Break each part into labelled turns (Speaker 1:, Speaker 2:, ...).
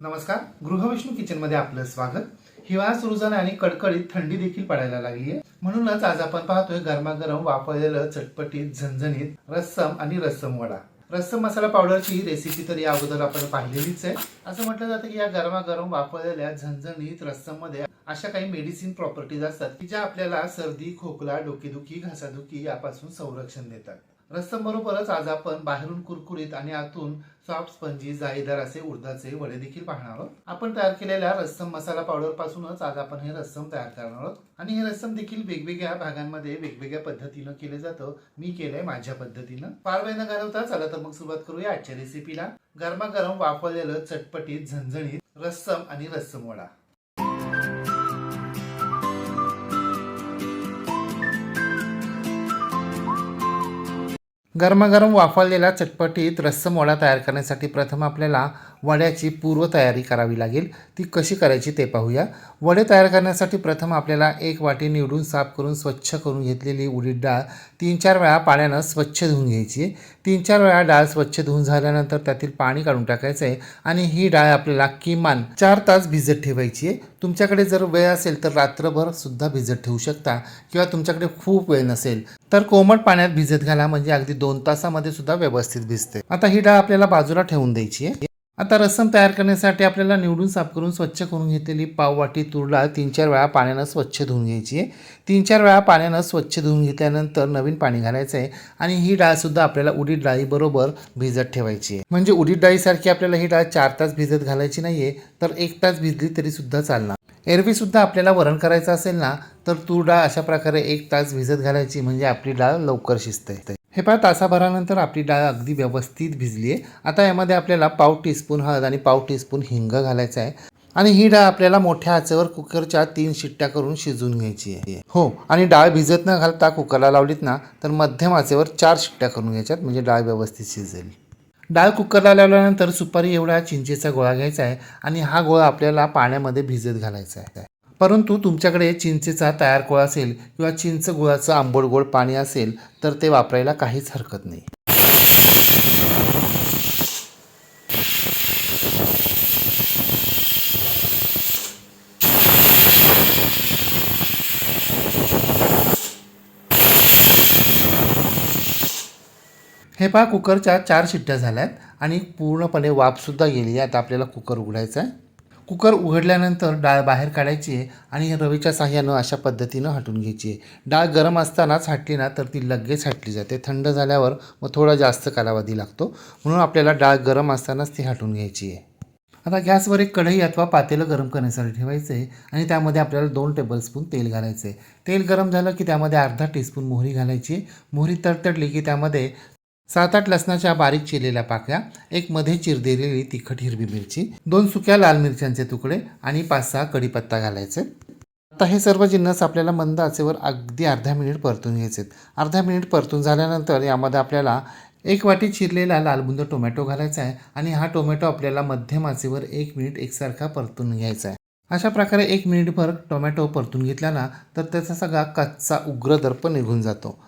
Speaker 1: नमस्कार गृहविष्णू किचनमध्ये आपलं स्वागत. हिवाळा सुरू झाला आणि कडकडीत थंडी देखील पडायला लागली आहे. म्हणूनच आज आपण पाहतोय गरमागरम वापरलेलं चटपटीत झणझणीत रस्सम आणि रस्सम वडा. रस्सम मसाला पावडरची रेसिपी तर या अगोदर आपण पाहिलेलीच आहे. असं म्हटलं जातं की या गरमागरम वापरलेल्या झणझणीत रस्सममध्ये अशा काही मेडिसिन प्रॉपर्टीज असतात की ज्या आपल्याला सर्दी खोकला डोकेदुखी घासादुखी यापासून संरक्षण देतात. रस्सम बरोबरच आज आपण बाहेरून कुरकुरीत आणि आतून सॉफ्ट स्पंजी जाळीदार असे उडदाचे वडे देखील पाहणार आहोत. आपण तयार केलेल्या रस्सम मसाला पावडर पासूनच आज आपण हे रस्सम तयार करणार आहोत. आणि हे रस्सम देखील वेगवेगळ्या भागांमध्ये वेगवेगळ्या पद्धतीनं केलं जातं. मी केलंय माझ्या पद्धतीनं. फार वेळ न घालवता चला तर मग सुरुवात करूया आजच्या रेसिपीला गरमागरम वापरलेलं चटपटीत झणझणीत रस्सम आणि रस्सम वडा. गरमागरम वाफवलेला चटपटीत रस्सम वडा तयार करण्यासाठी प्रथम आपल्याला वड्याची पूर्वतयारी करावी लागेल. ती कशी करायची ते पाहूया. वडे तयार करण्यासाठी प्रथम आपल्याला एक वाटी निवडून साफ करून स्वच्छ करून घेतलेली उडीद डाळ तीन चार वेळा पाण्यानं स्वच्छ धुवून घ्यायची. तीन चार वेळा डाळ स्वच्छ धुवून झाल्यानंतर त्यातील पाणी काढून टाकायचं आहे आणि ही डाळ आपल्याला किमान चार तास भिजत ठेवायची आहे. तुमच्याकडे जर वेळ असेल तर रात्रभर सुद्धा भिजत ठेवू शकता किंवा तुमच्याकडे खूप वेळ नसेल तर कोमट पाण्यात भिजत घाला म्हणजे अगदी दोन तासामध्ये सुद्धा व्यवस्थित भिजते. आता ही डाळ आपल्याला बाजूला ठेवून द्यायची आहे. आता रस्सम तयार करण्यासाठी आपल्याला निवडून साफ करून स्वच्छ करून घेतलेली पाववाटी तूर डाळ तीन चार वेळा पाण्यानं स्वच्छ धुवून घ्यायची आहे. तीन चार वेळा पाण्यानं स्वच्छ धुवून घेतल्यानंतर नवीन पाणी घालायचं आहे आणि ही डाळसुद्धा आपल्याला उडीद डाळीबरोबर भिजत ठेवायची आहे. म्हणजे उडीद डाळीसारखी आपल्याला ही डाळ चार तास भिजत घालायची नाही आहे तर एक तास भिजली तरी सुद्धा चालणार. एरवीसुद्धा आपल्याला वरण करायचं असेल ना तर तूर डाळ अशा प्रकारे एक तास भिजत घालायची म्हणजे आपली डाळ लवकर शिजते. हे पहा तासाभरानंतर आपली डाळ अगदी व्यवस्थित भिजली आहे आता यामध्ये आपल्याला पाव टीस्पून हळद आणि पाव टीस्पून हिंग घालायचं आहे. आणि ही डाळ आपल्याला मोठ्या आचेवर कुकरच्या तीन शिट्ट्या करून शिजवून घ्यायची आहे. हो आणि डाळ भिजत न घालता कुकरला लावलीत ना तर मध्यम आचेवर चार शिट्ट्या करून घ्यायच्यात म्हणजे डाळ व्यवस्थित शिजेल. डाळ कुकरला लावल्यानंतर सुपारी एवढा चिंचेचा गोळा घ्यायचा आहे आणि हा गोळा आपल्याला पाण्यामध्ये भिजत घालायचा आहे. परंतु तुमच्याकडे चिंचेचा तयार गोळा असेल किंवा चिंच गुळाचं आंबोड गोड पाणी असेल तर ते वापरायला काहीच हरकत नाही. हे पहा कुकरच्या चार शिट्ट्या झाल्यात आणि पूर्णपणे वाफसुद्धा गेली आहे. आता आपल्याला कुकर उघडायचा आहे. कुकर उघडल्यानंतर डाळ बाहेर काढायची आहे आणि रवीच्या साह्यानं अशा पद्धतीनं हटून घ्यायची आहे. डाळ गरम असतानाच हटली ना तर ती लगेच हटली जाते. थंड झाल्यावर मग थोडा जास्त कालावधी लागतो. म्हणून आपल्याला डाळ गरम असतानाच ती हटून घ्यायची आहे. आता गॅसवर एक कढई अथवा पातेलं गरम करण्यासाठी ठेवायचं आहे आणि त्यामध्ये आपल्याला दोन टेबलस्पून तेल घालायचं आहे. तेल गरम झालं की त्यामध्ये अर्धा टीस्पून मोहरी घालायची आहे. मोहरी तडतडली की त्यामध्ये सात आठ लसणाच्या बारीक चिरलेल्या पाकळ्या एक मध्ये चिरलेली तिखट हिरवी मिरची दोन सुक्या लाल मिरच्यांचे तुकडे आणि पाच सहा कढीपत्ता घालायचे. आता हे सर्व जिन्नस आपल्याला मंद आचेवर अगदी अर्धा मिनिट परतून घ्यायचे अर्धा मिनिट परतून झाल्यानंतर यामध्ये आपल्याला एक वाटी चिरलेला लालबुंद टोमॅटो घालायचा आहे आणि हा टोमॅटो आपल्याला मध्यम आचेवर एक मिनिट एकसारखा परतून घ्यायचा आहे. अशा प्रकारे एक मिनिटभर टोमॅटो परतून घेतला ना तर त्याचा सगळा कच्चा उग्र दर्प निघून जातो.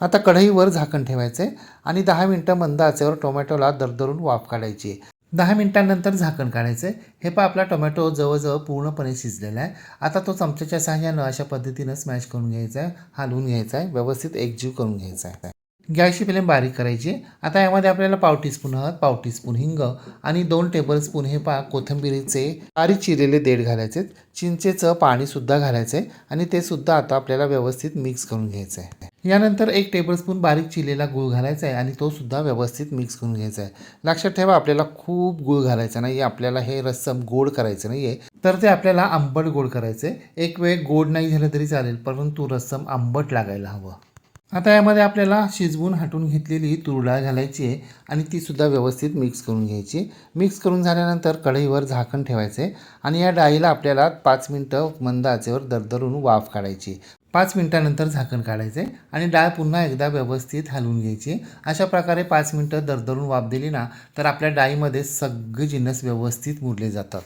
Speaker 1: आता कढईवर झाकण ठेवायचं आहे आणि दहा मिनटं मंद आचेवर टोमॅटोला दरदरून वाफ काढायची. आहे दहा मिनिटांनंतर झाकण काढायचं. आहे हे पहा आपला टोमॅटो जवळजवळ पूर्णपणे शिजलेला आहे. आता तो चमच्याच्या सहाय्यानं अशा पद्धतीनं स्मॅश करून घ्यायचा आहे हालवून घ्यायचा आहे व्यवस्थित एकजीव करून घ्यायचा आहे. गॅसची फ्लेम बारीक करायची. आता यामध्ये आपल्याला पाव टीस्पून हळद पाव टीस्पून हिंग आणि दोन टेबलस्पून हे पा कोथिंबिरीचे बारीक चिरलेले देठ घालायचे चिंचेचं पाणीसुद्धा घालायचं आहे आणि ते सुद्धा आता आपल्याला व्यवस्थित मिक्स करून घ्यायचं आहे यानंतर एक टेबलस्पून बारीक चिलेला गूळ घालायचा आहे आणि तो सुद्धा व्यवस्थित मिक्स करून घ्यायचा आहे. लक्षात ठेवा आपल्याला खूप गूळ घालायचा नाही आपल्याला हे रस्सम गोड करायचं नाही आहे तर ते आपल्याला आंबट गोड करायचं आहे एक वेळ गोड नाही झालं तरी चालेल परंतु रस्सम आंबट लागायला हवं. आता यामध्ये आपल्याला शिजवून हटून घेतलेली तूर डाळ घालायची आहे आणि तीसुद्धा व्यवस्थित मिक्स करून घ्यायची मिक्स करून झाल्यानंतर कढईवर झाकण ठेवायचं आहे आणि या डाळीला आपल्याला पाच मिनटं मंद आचेवर दरदरून वाफ काढायची पाच मिनटानंतर झाकण काढायचे आणि डाळ पुन्हा एकदा व्यवस्थित हलवून घ्यायची. अशा प्रकारे पाच मिनटं दरदरून वाफ दिली ना तर आपल्या डाळीमध्ये सगळे जिन्नस व्यवस्थित मुरले जातात.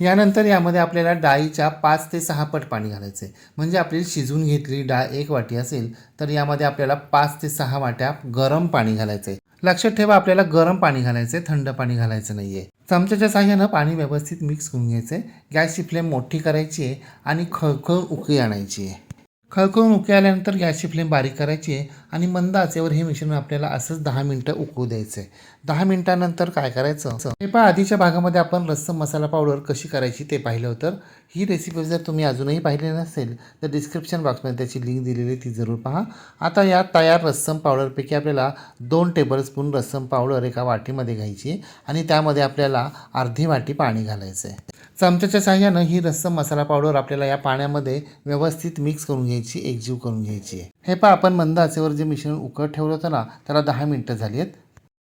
Speaker 1: यानंतर यामध्ये आपल्याला डाळीच्या पाच ते सहा पट पाणी घालायचं. आहे म्हणजे आपली शिजून घेतली डाळ एक वाटी असेल तर यामध्ये आपल्याला पाच ते सहा वाट्या गरम पाणी घालायचं. आहे लक्षात ठेवा आपल्याला गरम पाणी घालायचं आहे थंड पाणी घालायचं नाही आहे चमच्याच्या साह्यानं पाणी व्यवस्थित मिक्स करून घ्यायचं. आहे गॅसची फ्लेम मोठी करायची आहे आणि खळखळ उकळी आणायची आहे. खळखळून उकळी आल्यानंतर गॅसची फ्लेम बारीक करायची आहे आणि मंद आचेवर हे मिश्रण आपल्याला असंच दहा मिनटं उकळू द्यायचं आहे दहा मिनटानंतर काय करायचं? हे पहा आधीच्या भागामध्ये आपण रस्सम मसाला पावडर कशी करायची ते पाहिलं होतं. ही रेसिपी जर तुम्ही अजूनही पाहिली नसेल तर डिस्क्रिप्शन बॉक्समध्ये त्याची लिंक दिलेली आहे ती जरूर पहा. आता या तयार रस्सम पावडरपैकी आपल्याला दोन टेबलस्पून रस्सम पावडर एका वाटीमध्ये घ्यायची आणि त्यामध्ये आपल्याला अर्धी वाटी पाणी घालायचं आहे चमच्याच्या साह्यानं ही रस्सम मसाला पावडर आपल्याला या पाण्यामध्ये व्यवस्थित मिक्स करून घ्यायची एकजीव करून घ्यायची आहे. हे पहा आपण मंद आचेवर जे मिश्रण उकळत ठेवलं होतं ना त्याला दहा मिनटं झाली आहेत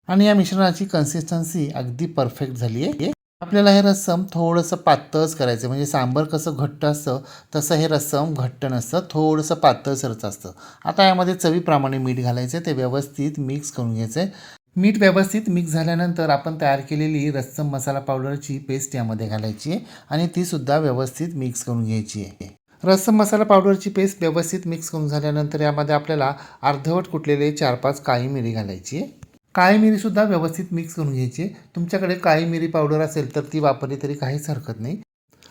Speaker 1: आणि या मिश्रणाची कन्सिस्टन्सी अगदी परफेक्ट झाली आहे आपल्याला हे रस्सम थोडंसं पातळच करायचं म्हणजे सांबर कसं घट्ट असतं तसं हे रस्सम घट्ट नसतं थोडंसं पातळसरच असतं. आता यामध्ये चवीप्रमाणे मीठ घालायचं ते व्यवस्थित मिक्स करून घ्यायचं आहे मीठ व्यवस्थित मिक्स झाल्यानंतर आपण तयार केलेली रस्सम मसाला पावडरची पेस्ट यामध्ये घालायची आहे आणि तीसुद्धा व्यवस्थित मिक्स करून घ्यायची आहे. रस्सम मसाला पावडरची पेस्ट व्यवस्थित मिक्स करून झाल्यानंतर यामध्ये आपल्याला अर्धवट कुटलेले चार पाच काळी मिरी घालायची आहे. काळी मिरीसुद्धा व्यवस्थित मिक्स करून घ्यायची तुमच्याकडे काळी मिरी पावडर असेल तर ती वापरली तरी काहीच हरकत नाही.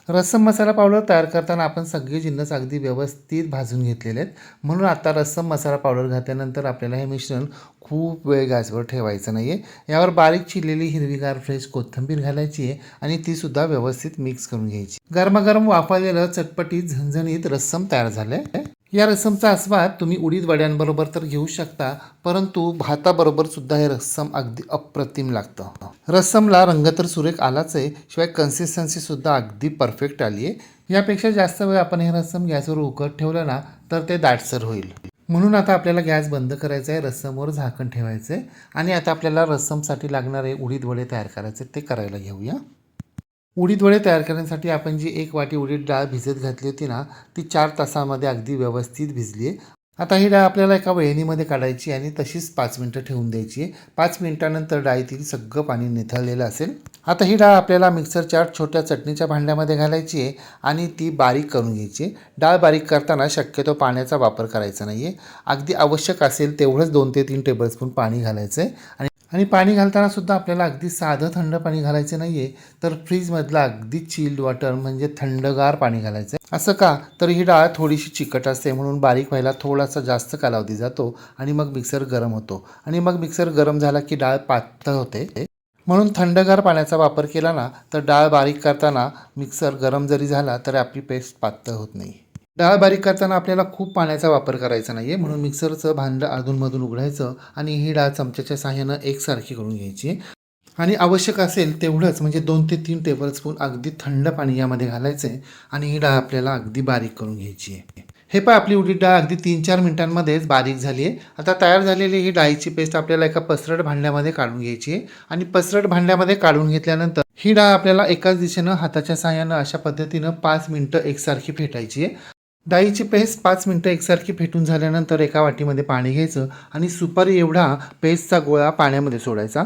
Speaker 1: रस्सम मसाला पावडर तयार करताना आपण सगळे जिन्नस अगदी व्यवस्थित भाजून घेतलेले आहेत. म्हणून आता रस्सम मसाला पावडर घातल्यानंतर आपल्याला हे मिश्रण खूप वेळ गॅसवर ठेवायचं नाही आहे यावर बारीक चिरलेली हिरवीगार फ्रेश कोथिंबीर घालायची आहे आणि तीसुद्धा व्यवस्थित मिक्स करून घ्यायची. गरमागरम वापरलेलं चटपटीत झणझणीत रस्सम तयार झालं आहे या रस्समचा आस्वाद तुम्ही उडीद वड्यांबरोबर तर घेऊ शकता परंतु भाताबरोबर सुद्धा हे रस्सम अगदी अप्रतिम लागतं. रस्समला रंग तर सुरेख आलाच आहे शिवाय कन्सिस्टन्सी सुद्धा अगदी परफेक्ट आली आहे. यापेक्षा जास्त वेळ आपण हे रस्सम गॅसवर उकळत ठेवलं ना तर ते दाटसर होईल. म्हणून आता आपल्याला गॅस बंद करायचा आहे रस्समवर झाकण ठेवायचं आहे आणि आता आपल्याला रस्समसाठी लागणारे उडीद वडे तयार करायचे ते करायला घेऊया. उडीद वडे तयार करण्यासाठी आपण जी एक वाटी उडीद डाळ भिजत घातली होती ना ती चार तासामध्ये अगदी व्यवस्थित भिजली आहे. आता ही डाळ आपल्याला एका वेळणीमध्ये काढायची आणि तशीच पाच मिनटं ठेवून द्यायची आहे. पाच मिनटानंतर डाळीतील सगळं पाणी निथळलेलं असेल. आता ही डाळ आपल्याला मिक्सरच्या छोट्या चटणीच्या भांड्यामध्ये घालायची आहे आणि ती बारीक करून घ्यायची आहे. डाळ बारीक करताना शक्यतो पाण्याचा वापर करायचा नाही आहे अगदी आवश्यक असेल तेवढंच दोन ते तीन टेबलस्पून पाणी घालायचं आहे आणि आणि पाणी घालताना सुद्धा आपल्याला अगदी साधं थंड पाणी घालायचं नाही आहे तर फ्रीजमधलं अगदी चिल्ड वॉटर म्हणजे थंडगार पाणी घालायचं आहे असं का? तर ही डाळ थोडीशी चिकट असते म्हणून बारीक व्हायला थोडासा जास्त कालावधी जातो आणि मग मिक्सर गरम होतो. आणि मग मिक्सर गरम झाला की डाळ पातळ होते. म्हणून थंडगार पाण्याचा वापर केला ना तर डाळ बारीक करताना मिक्सर गरम जरी झाला तरी आपली पेस्ट पातळ होत नाही. डाळ बारीक करताना आपल्याला खूप पाण्याचा वापर करायचा नाही आहे म्हणून मिक्सरचं भांडं अधूनमधून उघडायचं आणि ही डाळ चमच्याच्या साह्यानं एकसारखी करून घ्यायची. आणि आवश्यक असेल तेवढंच म्हणजे दोन ते तीन टेबलस्पून अगदी थंड पाणी यामध्ये घालायचं आहे आणि ही डाळ आपल्याला अगदी बारीक करून घ्यायची आहे. हे पण आपली उडीद डाळ अगदी तीन चार मिनिटांमध्येच बारीक झाली आहे. आता तयार झालेली ही डाळीची पेस्ट आपल्याला एका पसरट भांड्यामध्ये काढून घ्यायची आहे. आणि पसरट भांड्यामध्ये काढून घेतल्यानंतर ही डाळ आपल्याला एकाच दिशेनं हाताच्या सहाय्यानं अशा पद्धतीनं पाच मिनटं एकसारखी फेटायची आहे. डाळीची पेस्ट पाच मिनटं एकसारखी फेटून झाल्यानंतर एका वाटीमध्ये पाणी घ्यायचं आणि सुपारी एवढा पेस्टचा गोळा पाण्यामध्ये सोडायचा.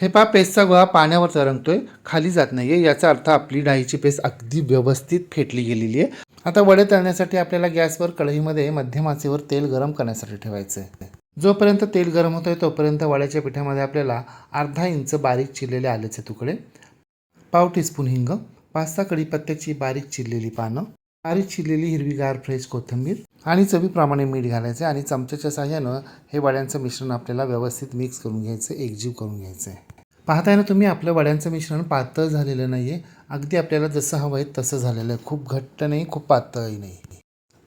Speaker 1: हे पहा पेस्टचा गोळा पाण्यावर तरंगतोय खाली जात नाही आहे याचा अर्थ आपली डाळीची पेस्ट अगदी व्यवस्थित फेटली गेलेली आहे. आता वडे तळण्यासाठी आपल्याला गॅसवर कढईमध्ये मध्यम आचेवर तेल गरम करण्यासाठी ठेवायचं आहे जोपर्यंत तेल गरम होतं आहे तोपर्यंत वड्याच्या पिठामध्ये आपल्याला अर्धा इंच बारीक चिरलेले आल्याचे तुकडे पाव टीस्पून हिंग पाच सहा कढीपत्त्याची बारीक चिरलेली पानं बारीक चिरलेली हिरवीगार फ्रेश कोथिंबीर आणि चवीप्रमाणे मीठ घालायचं आणि चमच्याच्या साह्यानं हे वड्यांचं मिश्रण आपल्याला व्यवस्थित मिक्स करून घ्यायचं एकजीव करून घ्यायचं. आहे पाहताय ना तुम्ही आपलं वड्यांचं मिश्रण पातळ झालेलं नाही आहे अगदी आपल्याला जसं हवं आहे तसं झालेलं. आहे खूप घट्ट नाही खूप पातळही नाही.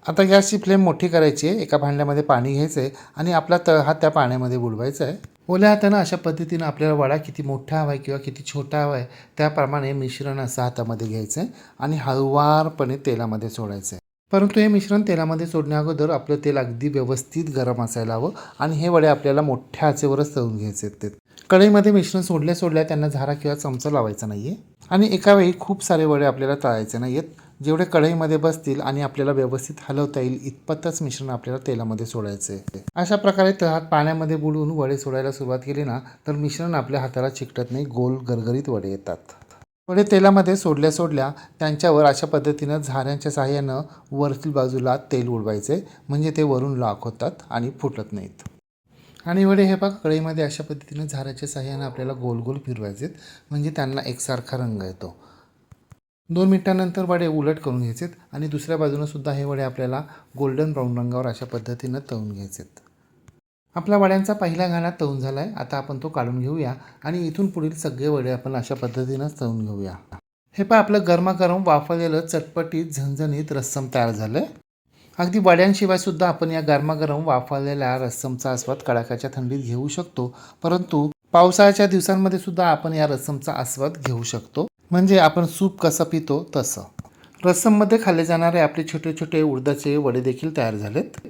Speaker 1: आता गॅसची फ्लेम मोठी करायची आहे. एका भांड्यामध्ये पाणी घ्यायचं आहे आणि आपला तळ हा त्या पाण्यामध्ये बुडवायचा आहे. ओल्या हातानं अशा पद्धतीनं आपल्याला वडा किती मोठा हवा आहे किंवा किती छोटा हवा आहे त्याप्रमाणे मिश्रण असं हातामध्ये घ्यायचं आहे आणि हळुवारपणे तेलामध्ये सोडायचं आहे परंतु हे मिश्रण तेलामध्ये सोडण्याअगोदर आपलं तेल अगदी व्यवस्थित गरम असायला हवं आणि हे वडे आपल्याला मोठ्या आचेवरच तळून घ्यायचे आहेत ते. कढईमध्ये मिश्रण सोडल्या सोडल्या त्यांना झारा किंवा चमचा लावायचा नाही आहे आणि एका वेळी खूप सारे वडे आपल्याला तळायचे नाही आहेत जेवढे कढईमध्ये बसतील आणि आपल्याला व्यवस्थित हलवता येईल इतपतच मिश्रण आपल्याला तेलामध्ये सोडायचं आहे अशा प्रकारे तळात पाण्यामध्ये बुडवून वडे सोडायला सुरुवात केली ना तर मिश्रण आपल्या हाताला चिकटत नाही गोल गरगरीत वडे येतात. वडे तेलामध्ये सोडल्या सोडल्या त्यांच्यावर अशा पद्धतीनं झाऱ्यांच्या साहाय्यानं वरतील बाजूला तेल उडवायचे म्हणजे ते वरून लाख होतात आणि फुटत नाहीत. आणि वडे हे बघा कढईमध्ये अशा पद्धतीनं झाऱ्याच्या साहाय्यानं आपल्याला गोल गोल फिरवायचे म्हणजे त्यांना एकसारखा रंग येतो. दोन मिनटानंतर वडे उलट करून घ्यायचेत आणि दुसऱ्या बाजूनं सुद्धा हे वडे आपल्याला गोल्डन ब्राऊन रंगावर अशा पद्धतीनं तळून घ्यायचेत. आपला वड्यांचा पहिला घाणा तळून झाला आहे आता आपण तो काढून घेऊया आणि इथून पुढील सगळे वडे आपण अशा पद्धतीनं तळून घेऊया. हे पण आपलं गरमागरम वाफवलेलं चटपटीत झणझणीत रस्सम तयार झालं आहे अगदी वड्यांशिवाय सुद्धा आपण या गरमागरम वाफवलेल्या रस्समचा आस्वाद कडाक्याच्या थंडीत घेऊ शकतो. परंतु पावसाळ्याच्या दिवसांमध्ये सुद्धा आपण या रस्समचा आस्वाद घेऊ शकतो. म्हणजे आपण सूप कसं पितो तसं. रस्सममध्ये खाल्ले जाणारे आपले छोटे छोटे उडदाचे वडे देखील तयार झालेत.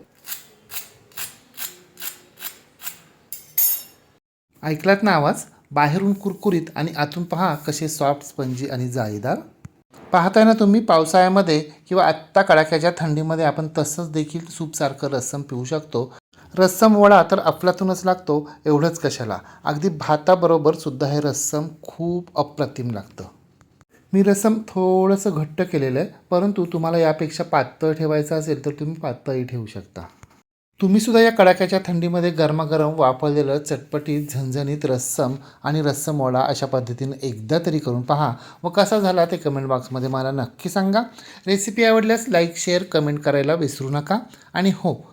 Speaker 1: ऐकलात ना आवाज? बाहेरून कुरकुरीत आणि आतून पहा कसे सॉफ्ट स्पंजी आणि जाळीदार. पाहताय ना तुम्ही पावसाळ्यामध्ये किंवा आत्ता कडाक्याच्या थंडीमध्ये आपण तसंच देखील सूपसारखं रस्सम पिऊ शकतो. रस्सम वडा तर अफलातूनच लागतो एवढंच कशाला. अगदी भाताबरोबर सुद्धा हे रस्सम खूप अप्रतिम लागतं. मी रसम थोडंसं घट्ट केलेलं आहे परंतु तुम्हाला यापेक्षा पातळ ठेवायचं असेल तर तुम्ही पातळही ठेवू शकता. तुम्हीसुद्धा या कडाक्याच्या थंडीमध्ये गरमागरम वापरलेलं चटपटीत झणझणीत रस्सम आणि रस्सम वडा अशा पद्धतीनं एकदा तरी करून पहा. व कसा झाला ते कमेंट बॉक्समध्ये मला नक्की सांगा. रेसिपी आवडल्यास लाईक शेअर कमेंट करायला विसरू नका. आणि हो